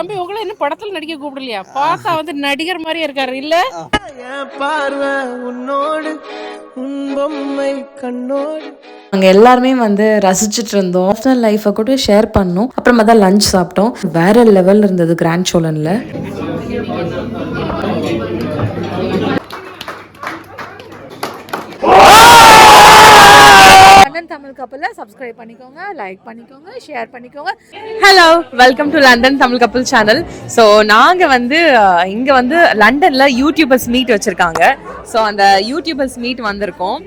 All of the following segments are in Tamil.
தம்பி உங்களை இன்னும் படத்துல நடிக்க கூப்பிடலையா? பார்த்தா வந்து நடிகர் மாதிரியே இருக்காரு. இல்ல? பார்வை உன்னோடு உன் பொம்மை கண்ணோடு. நாங்கள் எல்லாருமே வந்து ரசிச்சுட்டு இருந்தோம். பர்சனல் லைஃப்பை கூட ஷேர் பண்ணோம். அப்புறமா தான் லஞ்ச் சாப்பிட்டோம். வேற லெவல் இருந்தது கிராண்ட் சோலனில் லண்டன் தமிழ் கப்பலை சப்ஸ்கிரைப் பண்ணிக்கோங்க லைக் பண்ணிக்கோங்க ஷேர் பண்ணிக்கோங்க. Hello welcome to London Tamil Kappal channel so நாங்கள் வந்து இங்கே வந்து லண்டன்ல யூடியூபர்ஸ் மீட் வச்சிருக்காங்க. ஸோ அந்த யூடியூபர்ஸ் மீட் வந்திருக்கோம்.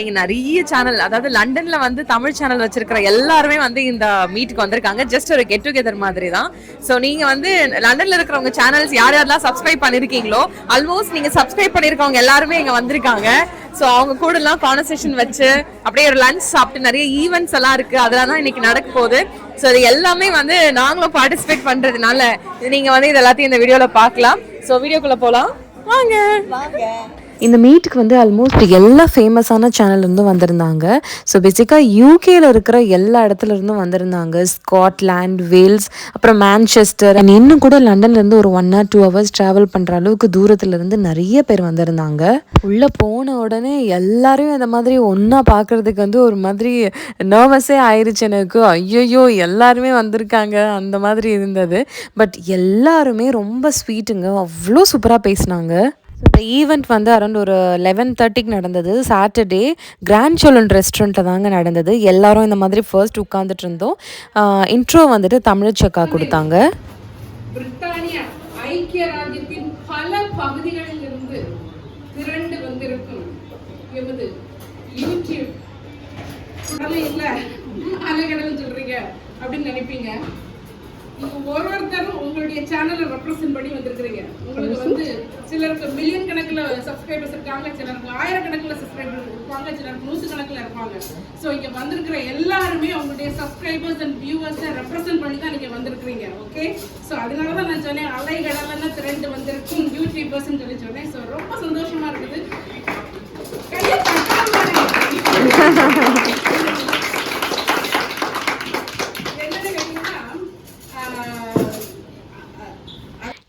இங்க நிறைய சேனல் அதாவது லண்டன்ல வந்து தமிழ் சேனல் வச்சிருக்கிற எல்லாருமே வந்து இந்த மீட்டுக்கு வந்திருக்காங்க. ஜஸ்ட் ஒரு கெட் டுகெதர் மாதிரி தான் ஸோ நீங்க வந்து லண்டன்ல இருக்கிறவங்க சேனல்ஸ் யார் யாரெல்லாம் சப்ஸ்கிரைப் பண்ணிருக்கீங்களோ ஆல்மோஸ்ட் நீங்க சப்ஸ்கிரைப் பண்ணிருக்கவங்க எல்லாருமே இங்க வந்திருக்காங்க. ஸோ அவங்க கூட எல்லாம் கான்வர்சேஷன் வச்சு அப்படியே ஒரு லஞ்ச் சாப்பிட்டு நிறைய ஈவெண்ட்ஸ் எல்லாம் இருக்கு. அதெல்லாம் தான் இன்னைக்கு நடக்க போகுது. ஸோ இது எல்லாமே வந்து நாங்களும் பார்ட்டிசிபேட் பண்றதுனால நீங்க வந்து இது எல்லாத்தையும் இந்த வீடியோல பார்க்கலாம். ஸோ வீடியோக்குள்ள போகலாம் வாங்க. வாங்க. இந்த மீட்டுக்கு வந்து ஆல்மோஸ்ட் எல்லா ஃபேமஸான சேனல்லேருந்தும் வந்திருந்தாங்க. ஸோ பேசிக்காக யூகேயில் இருக்கிற எல்லா இடத்துல இருந்தும் வந்திருந்தாங்க. ஸ்காட்லாண்ட் வேல்ஸ் அப்புறம் மேன்செஸ்டர் அண்ட் இன்னும் கூட லண்டன்லேருந்து ஒரு one or two hours travel பண்ணுற அளவுக்கு தூரத்துலேருந்து நிறைய பேர் வந்திருந்தாங்க. உள்ளே போன உடனே எல்லாரையும் இந்த மாதிரி ஒன்றா பார்க்கறதுக்கு வந்து ஒரு மாதிரி நர்வஸே ஆயிடுச்சு எனக்கு. ஐயோ எல்லாருமே வந்திருக்காங்க. அந்த மாதிரி இருந்தது. பட் எல்லாருமே ரொம்ப ஸ்வீட்டுங்க அவ்வளோ சூப்பராக பேசினாங்க. ஸோ இந்த ஈவெண்ட் வந்து அரௌண்ட் ஒரு லெவன் தேர்ட்டிக்கு நடந்தது. சாட்டர்டே கிராண்ட் சோலன் ரெஸ்டாரண்ட்டில் தாங்க நடந்தது. எல்லாரும் இந்த மாதிரி ஃபர்ஸ்ட் உட்காந்துட்டு இருந்தோம். இன்ட்ரோ வந்துட்டு தமிழச்சக்கா கொடுத்தாங்க. பிரித்தானியா ஐக்கிய ராஜ்யத்தின் பல பகுதிகளில் இருந்து திரண்டு வந்திருக்கும் எமது யூடியூப். இல்லை அலைகடல் சொல்றீங்க அப்படின்னு நினைப்பீங்க. நீங்க ஒரு ஒருத்தரும் உங்களுடைய சேனலை ரெப்ரசென்ட் பண்ணி வந்திருக்கிறீங்க. உங்களுக்கு வந்து சிலருக்கு மில்லியன் கணக்கில் சப்ஸ்கிரைபர்ஸ் இருக்காங்க சிலருக்கு ஆயிரக்கணக்குல சப்ஸ்கிரைபர்ஸ் இருப்பாங்க சிலருக்கு நூற்று கணக்கில் இருப்பாங்க. ஸோ இங்கே வந்திருக்கிற எல்லாருமே உங்களுடைய சப்ஸ்கிரைபர்ஸ் அண்ட் வியூவர்ஸை ரெப்ரசென்ட் பண்ணி தான் நீங்கள் வந்திருக்கிறீங்க ஓகே ஸோ அதனால தான் நான் சொன்னேன் அலைகடலாம் திரண்டு வந்திருக்கும் யூடியூபர்ஸ்னு சொல்லி சொன்னேன். ஸோ ரொம்ப சந்தோஷமா இருக்குது. கையை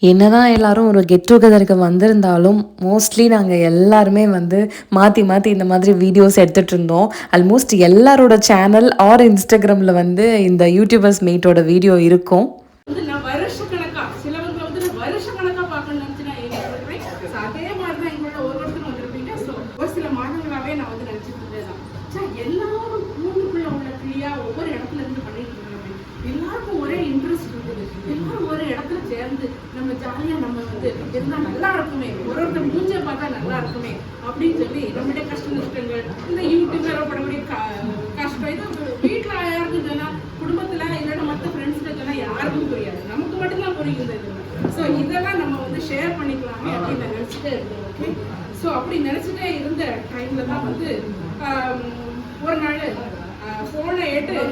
என்னதான் எல்லாரும் ஒரு கெட் டுகெதருக்கு வந்திருந்தாலும் மோஸ்ட்லி நாங்கள் எல்லாருமே வந்து மாற்றி மாற்றி இந்த மாதிரி வீடியோஸ் எடுத்துகிட்டு இருந்தோம். ஆல்மோஸ்ட் எல்லாரோட சேனல் ஆர் இன்ஸ்டாகிராமில் வந்து இந்த யூடியூபர்ஸ் மீட்டோட வீடியோ இருக்கும் வந்து நான் வருஷக்கணக்கா சிலவங்க வந்து நான் வருஷக்கணக்கா பார்க்கணும்னு நினைச்சு நான் ஏன் சொல்றேன் So, அதே மாதிரி தான் எங்களோட ஒரு ஒருத்தரும் வந்திருப்பீங்க ஸோ ஒரு சில மாதங்களாவே நான் வந்து நினைச்சிட்டு இருந்தேன் ச்சே, எல்லாரும் கூண்டுக்குள்ள உள்ள கிளியா ஒவ்வொரு இடத்துல இருந்து பண்ணிட்டு இருக்காங்க எல்லாருக்கும் ஒரே இன்ட்ரெஸ்ட் இருக்குது எல்லாரும் ஒரு இடத்துல சேர்ந்து நம்ம ஜாலியா நம்ம வந்து இருந்தா நல்லா இருக்குமே ஒரு ஒருத்தர் மூஞ்ச பார்த்தா நல்லா இருக்குமே அப்படின்னு சொல்லி நம்மளுடைய கஷ்ட நஷ்டங்கள் இந்த யூடியூப்ல படக்கூடிய க- கஷ்டம் இது வீட்டுல யாருக்கும் சொன்னா குடும்பத்துல இல்லைன்னா மற்ற ஃப்ரெண்ட்ஸ்ல சொன்னா யாருக்கும் புரியாது நமக்கு இருந்தது ஸோ இதெல்லாம் நம்ம வந்து ஷேர் பண்ணிக்கலாமே அப்படின்னு நினச்சிட்டே இருந்தேன். ஓகே ஸோ அப்படி நினச்சிட்டே இருந்த டைம்ல தான் வந்து ஒரு நாள்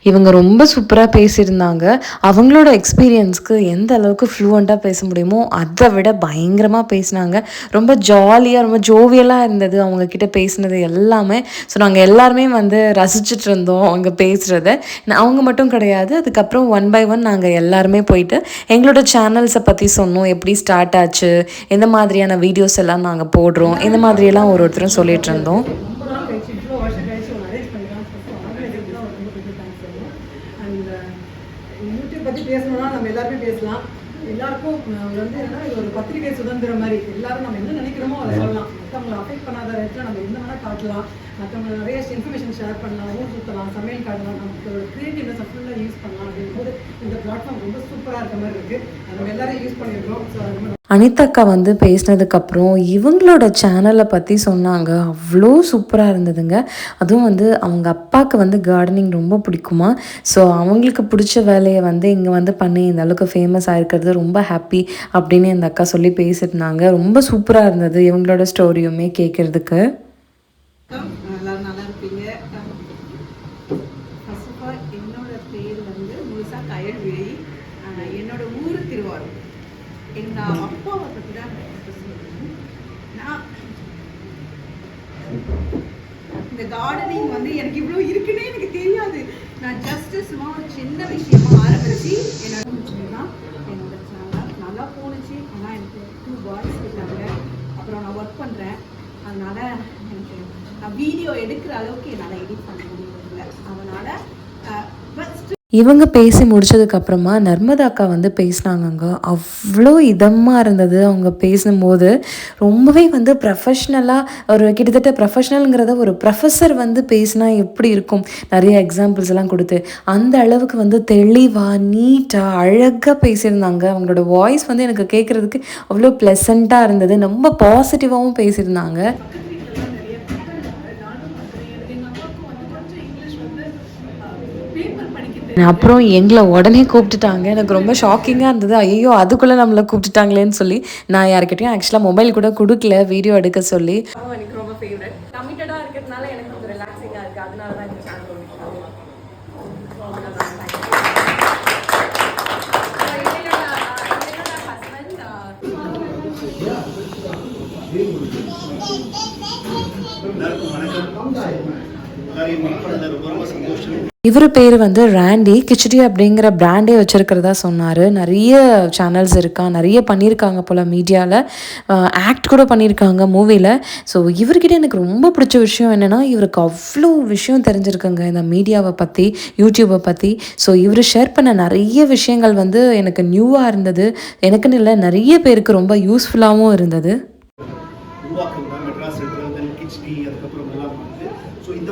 இவங்க ரொம்ப சூப்பராக பேசியிருந்தாங்க. அவங்களோட எக்ஸ்பீரியன்ஸ்க்கு எந்த அளவுக்கு ஃப்ளூவெண்ட்டாக பேச முடியுமோ அதை விட பயங்கரமாக பேசினாங்க. ரொம்ப ஜாலியாக ரொம்ப ஜோவியலாக இருந்தது அவங்க கிட்ட பேசினது எல்லாமே. ஸோ நாங்கள் எல்லாருமே வந்து ரசிச்சுட்டு இருந்தோம் அவங்க பேசுகிறத அவங்க மட்டும் கிடையாது. அதுக்கப்புறம் ஒன் பை ஒன் நாங்கள் எல்லாருமே போயிட்டு எங்களோட சேனல்ஸை பற்றி சொன்னோம். எப்படி ஸ்டார்ட் ஆச்சு எந்த மாதிரியான வீடியோஸ் எல்லாம் நாங்கள் போடுறோம் இந்த மாதிரியெல்லாம் ஒரு ஒருத்தரும் சொல்லிட்டு இருந்தோம். ஸோ அரேஞ்ச் பண்ணி ஃபஸ்ட்டு ஆர்கனைசருக்கு தான் ரொம்ப பெரிய தேங்க்ஸ் சொல்லணும். அண்ட் யூடியூப் பற்றி பேசணும்னா நம்ம எல்லாருமே பேசலாம். எல்லாருக்கும் வந்து என்னன்னா இது ஒரு பத்திரிகை சுதந்திரம் மாதிரி. எல்லாரும் நம்ம என்ன நினைக்கிறோமோ அதை சொல்லலாம். மற்றவங்களை அஃபெக்ட் பண்ணாத இடத்துல நம்ம என்ன வேணால் காட்டலாம். மற்றவங்க நிறைய இன்ஃபர்மேஷன் ஷேர் பண்ணலாம் ஊர் சுற்றலாம் சமையல் காட்டலாம் நமக்கு க்ரியேட்டிவ்னஸை ஃபுல்லாக யூஸ் பண்ணலாம் அப்படிங்கும்போது இந்த பிளாட்ஃபார்ம் ரொம்ப சூப்பராக இருக்க மாதிரி இருக்குது நம்ம எல்லாரும் யூஸ் பண்ணியிருக்கோம் ஸோ அது அனிதக்கா வந்து பேசினதுக்கப்புறம் இவங்களோட சேனலை பற்றி சொன்னாங்க. அவ்வளோ சூப்பராக இருந்ததுங்க. அதுவும் வந்து அவங்க அப்பாவுக்கு வந்து கார்டனிங் ரொம்ப பிடிக்குமா? ஸோ அவங்களுக்கு பிடிச்ச வேலையை வந்து இங்கே வந்து பண்ணி இந்த அளவுக்கு ஃபேமஸ் ஆயிருக்கிறது ரொம்ப ஹாப்பி அப்படின்னு இந்த அக்கா சொல்லி பேசியிருந்தாங்க ரொம்ப சூப்பராக இருந்தது இவங்களோட ஸ்டோரியுமே கேட்குறதுக்கு கார்டனிங் வந்து எனக்கு இவ்வளோ இருக்குன்னே எனக்கு தெரியாது. நான் ஜஸ்ட் சும்மா ஒரு சின்ன விஷயமா ஆரம்பிச்சு என்னோட என்னோட நல்லா நல்லா போணுச்சு. ஆனால் எனக்கு டூ பாய்ஸ் இருக்காங்க. அப்புறம் நான் ஒர்க் பண்ணுறேன் அதனால் எனக்கு நான் வீடியோ எடுக்கிற அளவுக்கு என்னால் எடிட் பண்ண முடியல அதனால் இவங்க பேசி முடிச்சதுக்கப்புறமா நர்மதா அக்கா வந்து பேசினாங்கங்க. அவ்வளோ இதமாக இருந்தது அவங்க பேசும்போது. ரொம்பவே வந்து ப்ரொஃபஷ்னலாக ஒரு கிட்டத்தட்ட ப்ரொஃபஷ்னலுங்கிறத ஒரு ப்ரொஃபஸர் வந்து பேசினா எப்படி இருக்கும்? நிறைய எக்ஸாம்பிள்ஸ் எல்லாம் கொடுத்து. அந்த அளவுக்கு வந்து தெளிவாக நீட்டாக அழகாக பேசியிருந்தாங்க. அவங்களோட வாய்ஸ் வந்து எனக்கு கேட்குறதுக்கு அவ்வளோ ப்ளசண்ட்டாக இருந்தது. ரொம்ப பாசிட்டிவாகவும் பேசியிருந்தாங்க. அப்புறம் எங்களை உடனே கூப்பிட்டுட்டாங்க. எனக்கு ரொம்ப ஷாக்கிங்காக இருந்தது. ஐயோ அதுக்குள்ளே நம்மளை கூப்பிட்டுட்டாங்களேன்னு சொல்லி நான் யார்கிட்டயும் ஆக்சுவலாக மொபைல் கூட கொடுக்கல வீடியோ எடுக்க சொல்லி. எனக்கு ரொம்ப ஃபேவரட் கமிட்டடாக இருக்கிறதுனால எனக்கு கொஞ்சம் ரிலாக்ஸிங்காக இருக்குது அதனால தான் இந்த சேனல் எல்லாருக்கும் வணக்கம். எல்லாரையும் ரொம்ப ரொம்ப சந்தோஷம் இவர் பேர் வந்து ராண்டி கிச்சடி அப்படிங்கிற பிராண்டே வச்சுருக்கிறதா சொன்னார். நிறைய சேனல்ஸ் இருக்கா நிறைய பண்ணியிருக்காங்க போல் மீடியாவில் ஆக்ட் கூட பண்ணியிருக்காங்க மூவியில் ஸோ இவர்கிட்ட எனக்கு ரொம்ப பிடிச்ச விஷயம் என்னென்னா இவருக்கு அவ்வளோ விஷயம் தெரிஞ்சிருக்குங்க இந்த மீடியாவை பற்றி யூடியூப்பை பற்றி ஸோ இவர் ஷேர் பண்ண நிறைய விஷயங்கள் வந்து எனக்கு நியூவாக இருந்தது. எனக்குன்னு இல்லை நிறைய பேருக்கு ரொம்ப யூஸ்ஃபுல்லாகவும் இருந்தது. உருவாக்கம் தான் மெட்ராஸ் ரெட்ரன் கிச்டி அதுக்கப்புறம் எல்லாம் வந்து ஸோ இந்த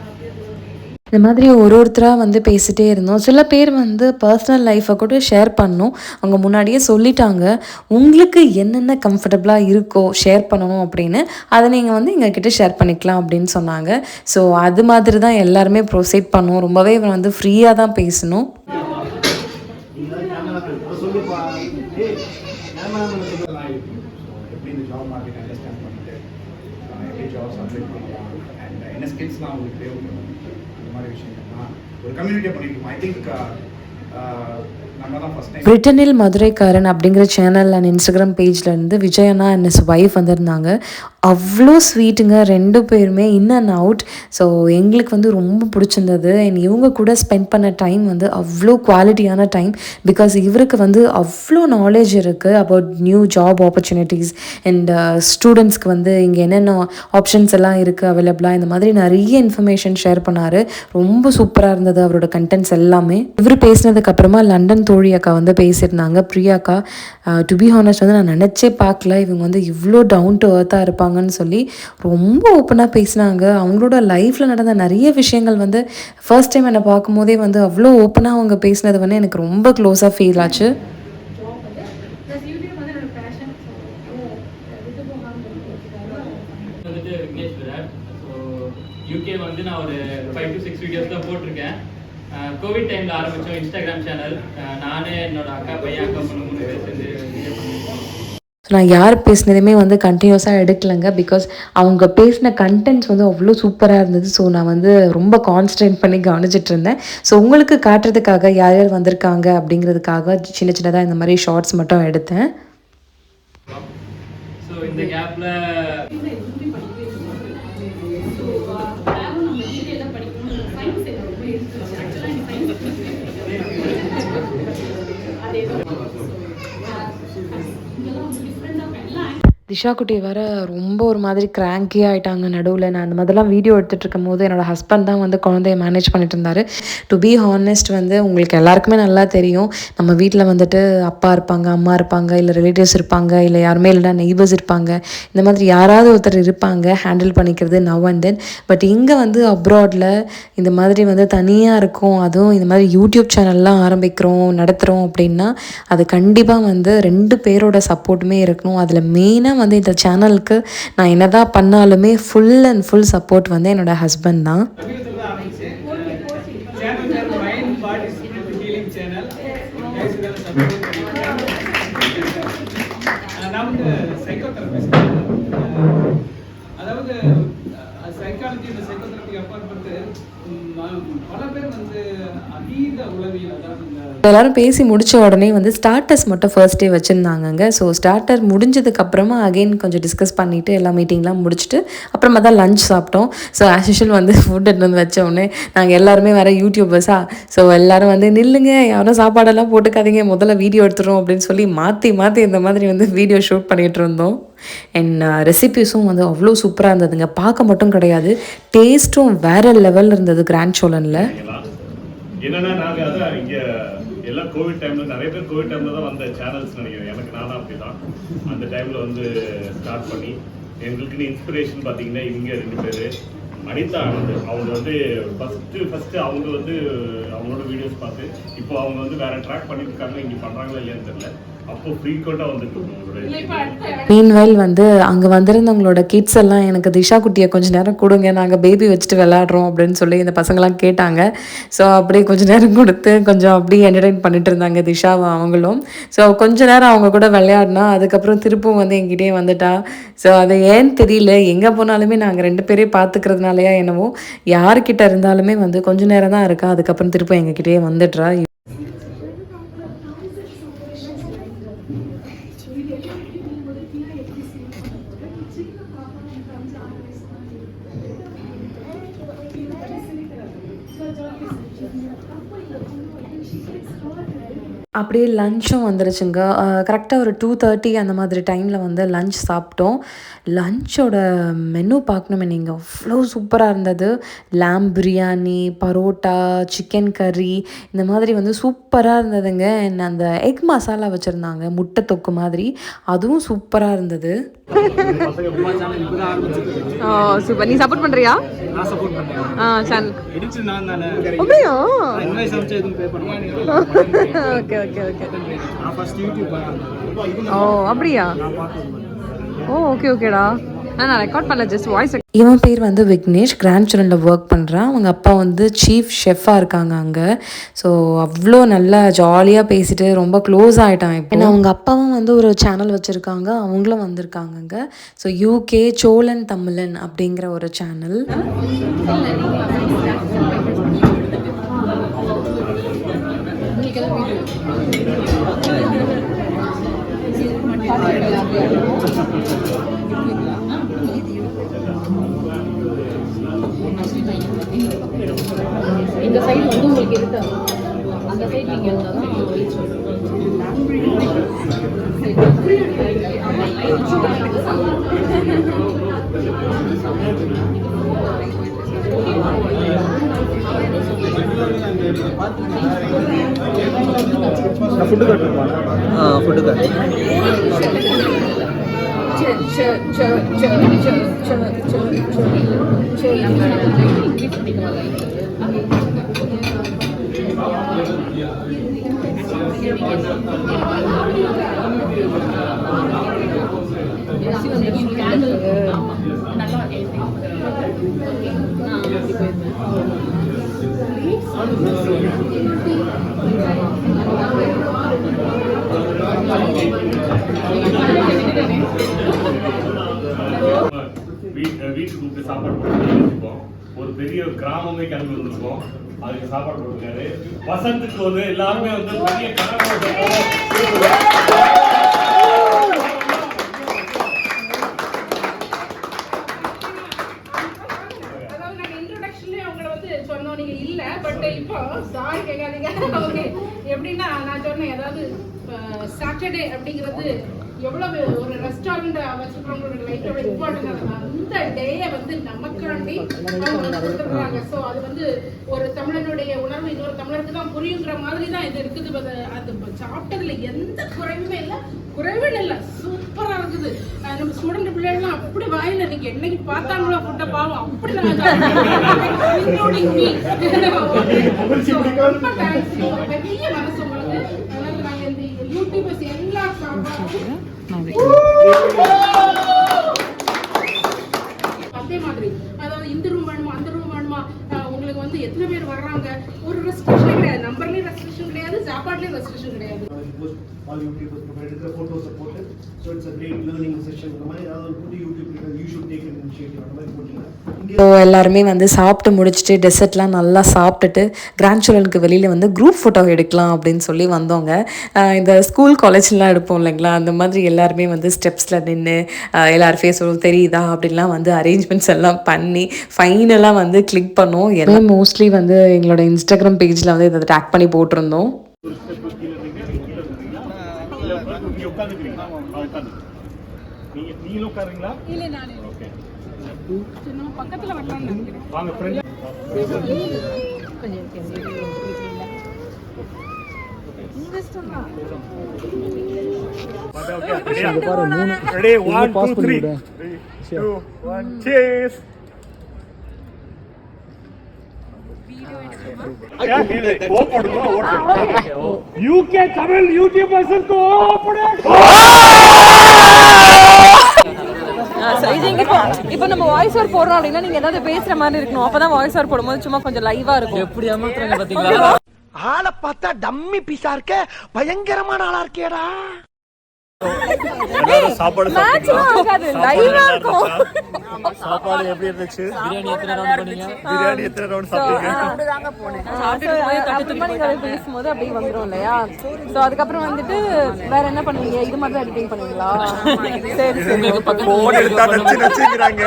இந்த மாதிரி ஒரு ஒருத்தராக வந்து பேசிகிட்டே இருந்தோம். சில பேர் வந்து பர்சனல் லைஃப்பை கூட ஷேர் பண்ணோம். அவங்க முன்னாடியே சொல்லிட்டாங்க. உங்களுக்கு என்னென்ன கம்ஃபர்டபுளாக இருக்கோ ஷேர் பண்ணணும் அப்படின்னு அதை நீங்கள் வந்து எங்ககிட்ட ஷேர் பண்ணிக்கலாம் அப்படின்னு சொன்னாங்க. ஸோ அது மாதிரி தான் எல்லாருமே ப்ரொசீட் பண்ணோம். ரொம்பவே வந்து ஃப்ரீயாக தான் பேசணும் எப்படி ஜாப் மார்க்கெட் அண்டர்ஸ்டாண்ட் பண்ணிட்டு எப்படி பண்ணலாம்? அண்ட் என்ன ஸ்கில்ஸ்லாம் உங்களுக்கு பண்ணியிருக்கோம் ஐ திங்க் பிரிட்டனில் மதுரைக்காரன் அப்படிங்கிற சேனல் அண்ட் இன்ஸ்டாகிராம் பேஜில் இருந்து விஜயனா அண்ட் இஸ் ஒய்ஃப் வந்திருந்தாங்க. அவ்வளோ ஸ்வீட்டுங்க ரெண்டு பேருமே இன் அண்ட் அவுட் ஸோ எங்களுக்கு வந்து ரொம்ப பிடிச்சிருந்தது. அண்ட் இவங்க கூட ஸ்பெண்ட் பண்ண டைம் வந்து அவ்வளோ குவாலிட்டியான டைம் பிகாஸ் இவருக்கு வந்து அவ்வளோ நாலேஜ் இருக்குது about new job opportunities and ஸ்டூடெண்ட்ஸ்க்கு வந்து இங்கே என்னென்ன ஆப்ஷன்ஸ் எல்லாம் இருக்குது அவைலபிளாக இந்த மாதிரி நிறைய இன்ஃபர்மேஷன் ஷேர் பண்ணார். ரொம்ப சூப்பராக இருந்தது அவரோட கண்டென்ட்ஸ் எல்லாமே. இவர் பேசினதுக்கு அப்புறமா லண்டன் தோழி அக்கா வந்து பேசியிருந்தாங்க. பிரியாக்கா டு uh, பி ஹானஸ்ட் வந்து நான் நினச்சே பார்க்கல. இவங்க வந்து இவ்வளோ டவுன் டு அர்த்தாக இருப்பாங்க. இருப்பாங்கன்னு சொல்லி ரொம்ப ஓப்பனாக பேசினாங்க. அவங்களோட லைஃப்பில் நடந்த நிறைய விஷயங்கள் வந்து ஃபர்ஸ்ட் டைம் என்னை பார்க்கும்போதே வந்து அவ்வளோ ஓப்பனாக அவங்க பேசினது வந்து எனக்கு ரொம்ப க்ளோஸாக ஃபீல் ஆச்சு. யூகே வந்து நான் ஒரு ஃபைவ் டு சிக்ஸ் வீடியோஸ் தான் போட்டிருக்கேன். கோவிட் டைமில் ஆரம்பித்தோம் இன்ஸ்டாகிராம் சேனல் நானே என்னோட அக்கா பையன் அக்கா பொண்ணு மூணு பேர் சேர்ந்து பண்ணியிருக்கோம். நான் யார் பேசினதுமே வந்து கண்டினியூஸாக எடுக்கலைங்க. பிகாஸ் அவங்க பேசின கண்டென்ட்ஸ் வந்து அவ்வளோ சூப்பராக இருந்தது. ஸோ நான் வந்து ரொம்ப கான்சன்ட்ரேட் பண்ணி கவனிச்சிட்டு இருந்தேன் ஸோ உங்களுக்கு காட்டுறதுக்காக யார் யார் வந்திருக்காங்க அப்படிங்கிறதுக்காக சின்ன சின்னதாக இந்த மாதிரி ஷார்ட்ஸ் மட்டும் எடுத்தேன். ஸோ இந்த கேப்பில் திஷா குட்டி வேற ரொம்ப ஒரு மாதிரி கிராங்கி ஆகிட்டாங்க நடுவில். நான் அந்த மாதிரிலாம் வீடியோ எடுத்துகிட்டு இருக்கும் போது என்னோட ஹஸ்பண்ட் தான் வந்து குழந்தைய மேனேஜ் பண்ணிட்டு இருந்தார். டு பி ஹானஸ்ட் வந்து உங்களுக்கு எல்லாருக்குமே நல்லா தெரியும். நம்ம வீட்டில் வந்துட்டு அப்பா இருப்பாங்க அம்மா இருப்பாங்க இல்லை ரிலேட்டிவ்ஸ் இருப்பாங்க இல்லை யாருமே இல்லைனா நெய்பர்ஸ் இருப்பாங்க. இந்த மாதிரி யாராவது ஒருத்தர் இருப்பாங்க ஹேண்டில் பண்ணிக்கிறது நவ் அண்ட் தென் பட் இங்கே வந்து அப்ராடில் இந்த மாதிரி வந்து தனியாக இருக்கும் அதுவும் இந்த மாதிரி யூடியூப் சேனல்லாம் ஆரம்பிக்கிறோம் நடத்துகிறோம் அப்படின்னா அது கண்டிப்பாக வந்து ரெண்டு பேரோட சப்போர்ட்டுமே இருக்கணும். அதில் மெயினாக வந்து இந்த சேனலுக்கு நான் என்னதான் பண்ணாலுமே ஃபுல் அண்ட் ஃபுல் சப்போர்ட் வந்து என்னோட ஹஸ்பண்ட் தான். சேனல் எல்லாரும் பேசி முடிச்ச உடனே வந்து ஸ்டார்டர்ஸ் மட்டும் ஃபர்ஸ்ட் டே வச்சுருந்தாங்கங்க. ஸோ ஸ்டார்டர் முடிஞ்சதுக்கு அப்புறமா அகைன் கொஞ்சம் டிஸ்கஸ் பண்ணிவிட்டு எல்லா மீட்டிங்லாம் முடிச்சுட்டு அப்புறமா தான் லஞ்ச் சாப்பிட்டோம். ஸோ ஆஸ் யூஷுவல் வந்து ஃபுட் எடுத்து வந்து வச்ச உடனே நாங்கள் எல்லாருமே வேறு யூடியூபர்ஸா ஸோ எல்லாரும் வந்து நில்லுங்க யாரும் சாப்பாடெல்லாம் போட்டுக்காதீங்க முதல்ல வீடியோ எடுத்துரும் அப்படின்னு சொல்லி மாற்றி மாற்றி இந்த மாதிரி வந்து வீடியோ ஷூட் பண்ணிகிட்டு இருந்தோம். அண்ட் ரெசிபீஸும் வந்து அவ்வளோ சூப்பராக இருந்ததுங்க. பார்க்க மட்டும் கிடையாது. டேஸ்ட்டும் வேறு லெவலில் இருந்தது கிராண்ட் சோலனில் என்னன்னா நாங்கள் அதான் இங்கே எல்லாம் கோவிட் டைம்ல நிறைய பேர் கோவிட் டைம்ல தான் வந்த சேனல்ஸ் நினைக்கிறேன். எனக்கு நானும் அப்படிதான். அந்த டைம்ல வந்து ஸ்டார்ட் பண்ணி எங்களுக்குன்னு இன்ஸ்பிரேஷன் பார்த்தீங்கன்னா இவங்க ரெண்டு பேர். அனிதா ஆனந்த். அவங்க வந்து ஃபஸ்ட்டு ஃபஸ்ட்டு அவங்க வந்து அவங்களோட வீடியோஸ் பார்த்து இப்போ அவங்க வந்து வேற ட்ராக் பண்ணியிருக்காங்க இங்கே பண்ணுறாங்களா இல்லையான்னு தெரில மீன்வைல் வந்து அங்கே வந்திருந்தவங்களோட கிட்ஸ் எல்லாம் எனக்கு திஷா குட்டியை கொஞ்ச நேரம் கொடுங்க நாங்கள் பேபி வச்சுட்டு விளையாடுறோம் அப்படின்னு சொல்லி இந்த பசங்களாம் கேட்டாங்க. ஸோ அப்படியே கொஞ்ச நேரம் கொடுத்து கொஞ்சம் அப்படியே என்டர்டைன் பண்ணிட்டு இருந்தாங்க திஷாவை அவங்களும். ஸோ கொஞ்ச நேரம் அவங்க கூட விளையாடினா அதுக்கப்புறம் திருப்பும் வந்து என்கிட்டயே வந்துட்டா. ஸோ அது ஏன்னு தெரியல எங்கே போனாலுமே நாங்கள் ரெண்டு பேரே பார்த்துக்கிறதுனாலயா என்னவோ யார்கிட்ட இருந்தாலுமே வந்து கொஞ்ச நேரம் தான் இருக்கா அதுக்கப்புறம் திருப்பும் எங்ககிட்டயே வந்துடுறா. அப்படியே லஞ்சும் வந்துருச்சுங்க. கரெக்டாக ஒரு டூ தேர்ட்டி அந்த மாதிரி டைமில் வந்து லஞ்ச் சாப்பிட்டோம். லஞ்சோட மெனு பார்க்கணுமே நீங்கள் அவ்வளோ சூப்பராக இருந்தது. lamb பிரியாணி பரோட்டா சிக்கன் கறி இந்த மாதிரி வந்து சூப்பராக இருந்ததுங்க. And அந்த எக் மசாலா வச்சுருந்தாங்க. முட்டை தொக்கு மாதிரி. அதுவும் சூப்பராக இருந்தது. சூப்பர் நீ சப்போர்ட் பண்றியா? நான் சப்போர்ட் பண்றேன். ஆ சேனல் ஓகே ஓகே ஓகே ஓ அப்படியா? ஓ ஓகே ஓகேடா நான் ரெக்கார்ட் பண்ணல ஜஸ்ட் வாய்ஸ் இவன் பேர் வந்து விக்னேஷ். கிராண்ட் சேனலில் ஒர்க் பண்ணுறான் அவங்க அப்பா வந்து சீஃப் ஷெஃபாக இருக்காங்க அங்கே. ஸோ அவ்வளோ நல்லா ஜாலியாக பேசிட்டு ரொம்ப க்ளோஸ் ஆகிட்டான் இப்போ. ஏன்னா அவங்க அப்பாவும் வந்து ஒரு சேனல் வச்சுருக்காங்க. அவங்களும் வந்திருக்காங்கங்க ஸோ யூகே சோழன் தமிழன் அப்படிங்கிற ஒரு சேனல் இந்த சைடு வந்து உங்களுக்கு இருக்கு. அந்த சைடு நீங்க இருந்தாலும் ஃபுட்டு கட்டுமா ஆ ஃபுட்டு கட்டு வீட்டு வீட்டுக்கு கூப்பிட்டு சாப்பாடு போட்டு வச்சிருக்கோம் ஒரு பெரிய கிராமமே கிளம்பி வந்திருக்கோம் அதுக்கு சாப்பாடு போட்டுருக்காரு வசந்துக்கு வந்து எல்லாருமே வந்து பெரிய அதாவது நாங்க இன்ட்ரோடக்ஷன்லயே அவங்கள வந்து சொன்னோம் நீங்க இல்ல பட் இப்போ சாரி கேட்காதீங்க ஓகே எப்படின்னா நான் சொன்னேன் அதாவது சாட்டர்டே அப்படிங்கிறது எவ்வளவு ஒரு ரெஸ்டாரண்ட் வச்சுக்கிறவங்களோட லைஃபோட இம்பார்ட்டன்ட் அந்த டேயை வந்து நமக்காண்டி அவங்க கொடுத்துருக்காங்க ஸோ அது வந்து ஒரு தமிழனுடைய உணர்வு இன்னொரு தமிழருக்கு தான் புரியுங்கிற மாதிரி தான் இது இருக்குது. but அது சாப்பிட்டதுல எந்த குறைவுமே இல்லை. குறைவே இல்லை சூப்பரா இருக்குது. நம்ம ஸ்டூடெண்ட் பிள்ளைகள்லாம் அப்படி வாயில நீங்க என்னைக்கு பார்த்தாங்களோ ஃபுட்டை பாவம் அப்படி நாங்க ரொம்ப பெரிய மனசு உங்களுக்கு அதனால நாங்க இந்த யூடியூபர்ஸ் எல்லா சாப்பாடும் அதே மாதிரி அதாவது இந்த ரூம் வேணுமா அந்த ரூம் வேணுமா? உங்களுக்கு வந்து எத்தனை பேர் வர்றாங்க? ஒரு ரெஸ்ட்ரிக்ஷன் கிடையாது. நம்பர்லயும் ரெஸ்ட்ரிக்ஷன் கிடையாது சாப்பாட்லயும் ரெஸ்ட்ரிக்ஷன் கிடையாது. போஸ்ட் ஆல் யூடியூபர்ஸ் நம்ம எடுக்கிற ஃபோட்டோஸை போட்டு so it's a great learning session இந்த மாதிரி ஏதாவது ஒரு புது YouTube you should take initiative அந்த மாதிரி போட்டிங்கன்னா ஸோ எல்லாருமே வந்து சாப்பிட்டு முடிச்சுட்டு டெசர்ட்லாம் நல்லா சாப்பிட்டுட்டு கிராண்ட் சில்ட்ரனுக்கு வெளியில் வந்து குரூப் ஃபோட்டோ எடுக்கலாம் அப்படின்னு சொல்லி வந்தோங்க இந்த ஸ்கூல் காலேஜ்லாம் எடுப்போம் இல்லைங்களா? அந்த மாதிரி எல்லாருமே வந்து ஸ்டெப்ஸில் நின்று எல்லார் ஃபேஸும் தெரியுதா? அப்படிலாம் வந்து அரேஞ்ச்மெண்ட்ஸ் எல்லாம் பண்ணி ஃபைனலாக வந்து கிளிக் பண்ணோம் எல்லாம் மோஸ்ட்லி வந்து எங்களோட இன்ஸ்டாகிராம் பேஜில் வந்து இதை டேக் பண்ணி போட்டிருந்தோம். உட்காந்துக்கிறீங்களா? உட்காந்து. நீங்க நீங்களும் உட்காருங்களா இல்ல நானே. ஓகே. பக்கத்துல வரலாம்னு நினைக்கிறேன். வாங்க friend ready one two three two one cheese UK Tamil யூடியூபர்ஸுக்கு இப்போ நம்ம வாய்ஸ் ஓவர் போடுறோம் அப்படின்னா நீங்க ஏதாவது பேசுற மாதிரி இருக்கணும் அப்பதான் வாய்ஸ் ஓவர் போடும்போது சும்மா கொஞ்சம் லைவா இருக்கும் எப்படி ஏமாத்துறாங்க பாத்தீங்களா ஆளை பார்த்தா டம்மி பீஸா இருக்க பயங்கரமான ஆளா இருக்கேடா சாப்பாடு எப்படி இருந்துச்சு? பிரியாணி எத்தனை ரவுண்ட் பண்ணீங்க? பிரியாணி எத்தனை ரவுண்ட் சாப்பிட்டீங்க? பேசும்போது அப்படியே வந்துரும் இல்லையா? சோ அதுக்கப்புறம் வந்துட்டு வேற என்ன பண்ணுவீங்க? இது மாதிரி தான் எடிட்டிங் பண்ணுவீங்களா? சரி சரி. போன் எடுத்தா நச்சு நச்சுங்கிறாங்க.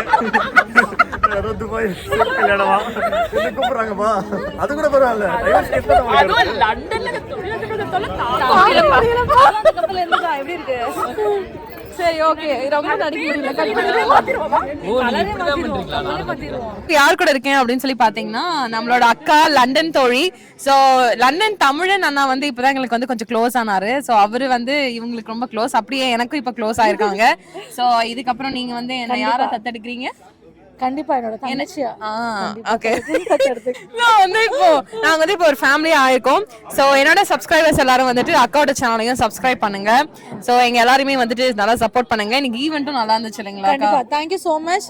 கல்யாணமா? கூப்பிடுறாங்கப்பா. அது கூட பரவாயில்ல. எப்படி இருக்கு சரி ஓகே ரொம்ப யார் கூட இருக்கேன் அப்படின்னு சொல்லி பாத்தீங்கன்னா நம்மளோட அக்கா லண்டன் தோழி சோ லண்டன் தமிழன் அண்ணா வந்து இப்பதான் எங்களுக்கு வந்து கொஞ்சம் க்ளோஸ் ஆனாரு சோ அவரு வந்து இவங்களுக்கு ரொம்ப க்ளோஸ் அப்படியே எனக்கும் இப்ப க்ளோஸ் ஆயிருக்காங்க சோ இதுக்கப்புறம் நீங்க வந்து என்ன யாரை தத்தெடுக்கிறீங்க கண்டிப்பா என்னோட தங்கச்சியா? ஓகே நான் வந்து இப்போ நாங்க வந்து இப்போ ஒரு ஃபேமிலியா ஆயிருக்கோம் சோ என்னோட சப்ஸ்கிரைபர்ஸ் எல்லாரும் வந்துட்டு அக்காவோட சேனலையும் சப்ஸ்கிரைப் பண்ணுங்க. சோ எங்க எல்லாருமே வந்துட்டு நல்லா சப்போர்ட் பண்ணுங்க. இன்னைக்கு ஈவெண்ட்டும் நல்லா இருந்துச்சு இல்லைங்களா? கண்டிப்பா. Thank you so much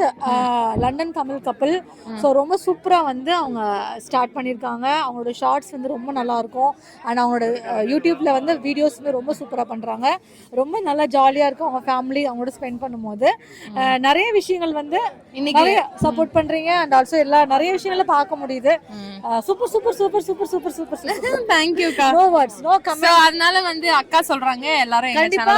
London Tamil Kappal so ரொம்ப சூப்பரா வந்து அவங்க ஸ்டார்ட் பண்ணியிருக்காங்க. அவங்களோட ஷார்ட்ஸ் வந்து ரொம்ப நல்லா இருக்கும். அண்ட் அவங்களோட யூடியூப்ல வந்து வீடியோஸ் வந்து ரொம்ப சூப்பரா பண்றாங்க. ரொம்ப நல்லா ஜாலியா இருக்கும் அவங்க ஃபேமிலி அவங்களோட ஸ்பெண்ட் பண்ணும்போது. நிறைய விஷயங்கள் வந்து இன்னைக்கு சப்போர்ட் பண்றீங்க. அண்ட் ஆல்சோ எல்லா நிறைய விஷயங்களை பார்க்க முடியுது. Super super super super super super super தேங்க்யூக்கா no words no comment அதனால வந்து அக்கா சொல்றாங்க எல்லாரும் கண்டிப்பா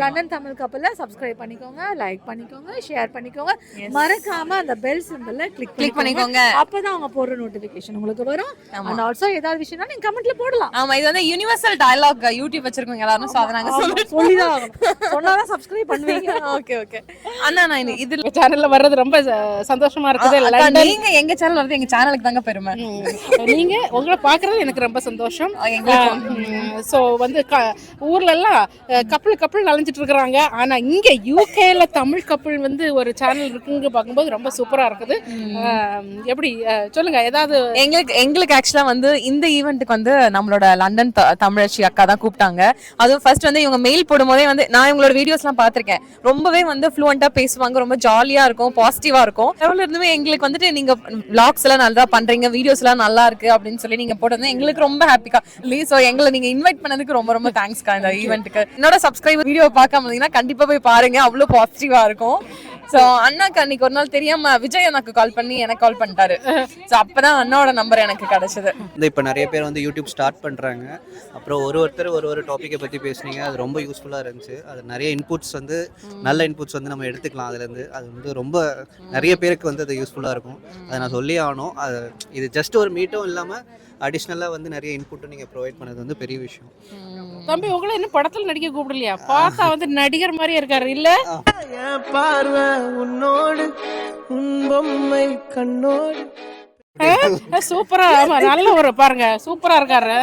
லண்டன் தமிழ் கப்பல்ல சப்ஸ்கிரைப் பண்ணிக்கோங்க லைக் பண்ணிக்கோங்க ஷேர் பண்ணிக்கோங்க. மறக்காம அந்த பெல் சிம்பிள்ல கிளிக் Click பண்ணிக்கோங்க. அப்பதான் அவங்க போடுற நோட்டிபிகேஷன் உங்களுக்கு வரும். அண்ட் ஆல்சோ ஏதாவது விஷயம்னா நீங்க கமெண்ட்ல போடலாம். ஆமா இது வந்து யுனிவர்சல் டயலாக் யூடியூப் வச்சிருக்கோங்க எல்லாரும் சோ அதை நாங்க ஆமா, சொல்லிதான் சொன்னாதான் சப்ஸ்கிரைப் பண்ணுவீங்க. ஓகே ஓகே அண்ணா நான் இது- இதுல சேனல்ல வர்றது ரொம்ப சந்தோஷமா இருக்குது. நீங்க எங்க சேனல் வருது எங்க சேனலுக்கு தாங்க பெருமை. நீங்க உங்களை பாக்குறது எனக்கு ரொம்ப சந்தோஷம். ஸோ வந்து ஊர்ல எல்லாம் கப்பல் கப்பல் அலைஞ்சிட்டு இருக்கிறாங்க. ஆனா இங்க யூகேல தமிழ் கப்பல் வந்து ஒரு சேனல் இருக்குங்க பார்க்கும்போது ரொம்ப சூப்பரா இருக்குது. எப்படி சொல்லுங்க ஏதாவது எங்களுக்கு எங்களுக்கு ஆக்சுவலா வந்து இந்த ஈவெண்ட்டுக்கு வந்து நம்மளோட லண்டன் தமிழச்சி அக்கா தான் கூப்பிட்டாங்க. அதுவும் ஃபர்ஸ்ட் வந்து இவங்க மெயில் போடும்போதே வந்து நான் இவங்களோட வீடியோஸ்லாம் பார்த்திருக்கேன். ரொம்பவே வந்து ஃப்ளூவெண்டா பேசுவாங்க ரொம்ப ஜாலியா இருக்கும் பாசிட்டிவா இருக்கும். எவ்வளவு இருந்துமே எங்களுக்கு வந்துட்டு நீங்க vlogs எல்லாம் நல்லா பண்றீங்க வீடியோஸ் எல்லாம் நல்லா இருக்கு அப்படின்னு சொல்லி நீங்க போட்டது எங்களுக்கு ரொம்ப ஹாப்பிக்கா இல்லையே ஸோ எங்களை நீங்க இன்வைட் பண்ணதுக்கு ரொம்ப ரொம்ப தேங்க்ஸ்க்கா இந்த ஈவெண்ட்டுக்கு என்னோட சப்ஸ்கிரைபர் வீடியோ பார்க்காம இருந்தீங்கன்னா கண்டிப்பா போய் பாருங்க அவ்வளவு பாசிட்டிவா இருக்கும். சோ அண்ணாக்கு அன்னைக்கு ஒரு நாள் தெரியாம விஜய் அண்ணாக்கு கால் பண்ணி எனக்கு கால் பண்ணிட்டாரு. சோ அப்பதான் அண்ணாவோட நம்பர் எனக்கு கிடைச்சது. வந்து இப்போ நிறைய பேர் வந்து யூடியூப் ஸ்டார்ட் பண்ணுறாங்க அப்புறம் ஒரு ஒருத்தர் ஒரு ஒரு டாப்பிக்கை பற்றி பேசுனீங்க. அது ரொம்ப யூஸ்ஃபுல்லாக இருந்துச்சு. அது நிறைய இன்புட்ஸ் வந்து நல்ல இன்புட்ஸ் வந்து நம்ம எடுத்துக்கலாம் அதுலேருந்து அது வந்து ரொம்ப நிறைய பேருக்கு வந்து அது யூஸ்ஃபுல்லாக இருக்கும். அதை நான் சொல்லி ஆகணும். அது இது ஜஸ்ட் ஒரு மீட்டும் இல்லாமல் அடிஷ்னலாக வந்து நிறைய இன்புட்டும் நீங்கள் ப்ரொவைட் பண்ணது வந்து பெரிய விஷயம். தம்பி உங்களை இன்னும் படத்துல நடிக்க கூப்பிடலையா? பார்த்தா வந்து நடிகர் மாதிரியே இருக்காரு. இல்ல? பார்வை உன்னோடு உன் பொம்மை கண்ணோடு. சூப்பரா. ஆமா நல்ல ஒரு பாருங்க. சூப்பரா இருக்காரு.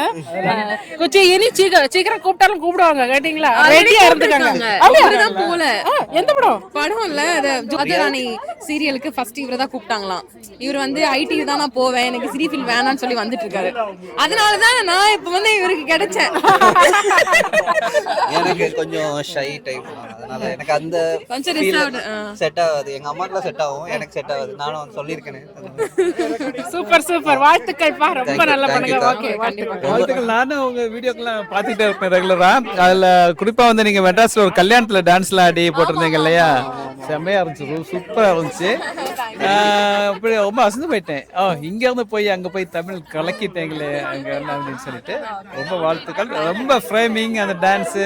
இனி சீக்கிரம் சீக்கிரம் கூப்பிட்டாலும் கூப்பிடுவாங்க கேட்டீங்களா? ரெடியா இருந்துக்காங்க. போல. எந்த படம்? படம் இல்ல அது ஜோதிராணி சீரியலுக்கு ஃபர்ஸ்ட் இவரை தான் கூப்பிட்டாங்களாம். இவர் வந்து ஐடி தான் நான் போவேன் எனக்கு சிரி ஃபீல் வேணாம்னு சொல்லி வந்துட்டு இருக்காரு அதனாலதான் நான் இப்ப வந்து இவருக்கு கிடைச்சேன். எனக்கு கொஞ்சம் ஷை டைப் அதனால எனக்கு அந்த. செட் ஆகாது. எங்கள் அம்மாக்கெலாம் செட் ஆகும். எனக்கு செட் ஆகாது. நானும் சொல்லியிருக்கேனே. சூப்பர் சூப்பர் சூப்பர் வாழ்த்துக்கள்ப்பா ரொம்ப நல்லா பண்ணுங்க ஓகே வாழ்த்துக்கள். நானும் உங்க வீடியோக்கெல்லாம் பார்த்துக்கிட்டே இருப்பேன் ரெகுலரா. அதுல குறிப்பா வந்து நீங்க மெட்ராஸ்ல ஒரு கல்யாணத்துல டான்ஸ்லாம் ஆடி போட்டிருந்தீங்க இல்லையா? செம்மையா இருந்துச்சு. சூப்பரா இருந்துச்சு. அப்படி ரொம்ப அசந்து போயிட்டேன். ஓ இங்க இருந்து போய் அங்க போய் தமிழ் கலக்கிட்டீங்களே அங்க அப்படின்னு சொல்லிட்டு. ரொம்ப வாழ்த்துக்கள். ரொம்ப ஃப்ரேமிங் அந்த டான்ஸ்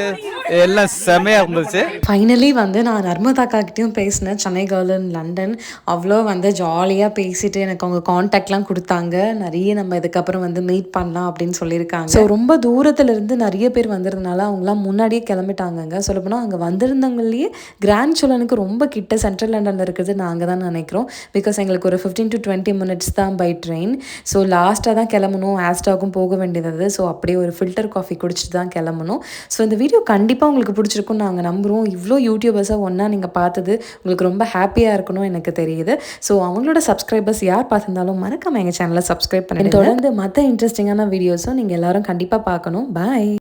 எல்லாம் செம்மையா இருந்துச்சு. ஃபைனலி வந்து நான் நர்மதாக்காக்கிட்டையும் பேசினேன். சென்னை கேர்ள் இன் லண்டன் அவ்வளோ வந்து ஜாலியாக பேசிட்டு எனக்கு அவங்க காண்டாக்ட்லாம் கொடுத்தாங்க. நிறைய நம்ம இதுக்கப்புறம் வந்து மீட் பண்ணலாம் அப்படின்னு சொல்லியிருக்காங்க. ஸோ ரொம்ப தூரத்துலேருந்து நிறைய பேர் வந்திருந்தனால அவங்களாம் முன்னாடியே கிளம்பிட்டாங்கங்க. சொல்லப்போனால் அங்கே வந்திருந்தவங்களையே கிராண்ட் சோலனுக்கு ரொம்ப கிட்ட சென்ட்ரல் லண்டனில் இருக்கிறது நாங்கள் தான் நினைக்கிறோம். பிகாஸ் எங்களுக்கு ஒரு ஃபிஃப்டீன் டு டுவெண்ட்டி மினிட்ஸ் தான் பை ட்ரெயின் ஸோ லாஸ்ட்டாக தான் கிளம்பணும். ஆஸ்டாக்கும் போக வேண்டியது. ஸோ அப்படியே ஒரு ஃபில்டர் காஃபி குடிச்சிட்டு தான் கிளம்பணும். ஸோ இந்த வீடியோ கண்டிப்பாக உங்களுக்கு பிடிச்சிருக்கும் நாங்கள் நம்புகிறோம் இவ்வளோ யூடியூபர்ஸை ஒன்றா நீங்கள் பார்த்தது உங்களுக்கு ரொம்ப ஹாப்பியாக இருக்கணும் எனக்கு தெரியுது. ஸோ அவங்களோட சப்ஸ்கிரைபர்ஸ் யார் பார்த்துருந்தாலும் மறக்காம எங்கள் சேனலை சப்ஸ்கிரைப் பண்ணி தொடர்ந்து மற்ற இன்ட்ரெஸ்டிங்கான வீடியோஸும் நீங்கள் எல்லாரும் கண்டிப்பாக பார்க்கணும். பாய்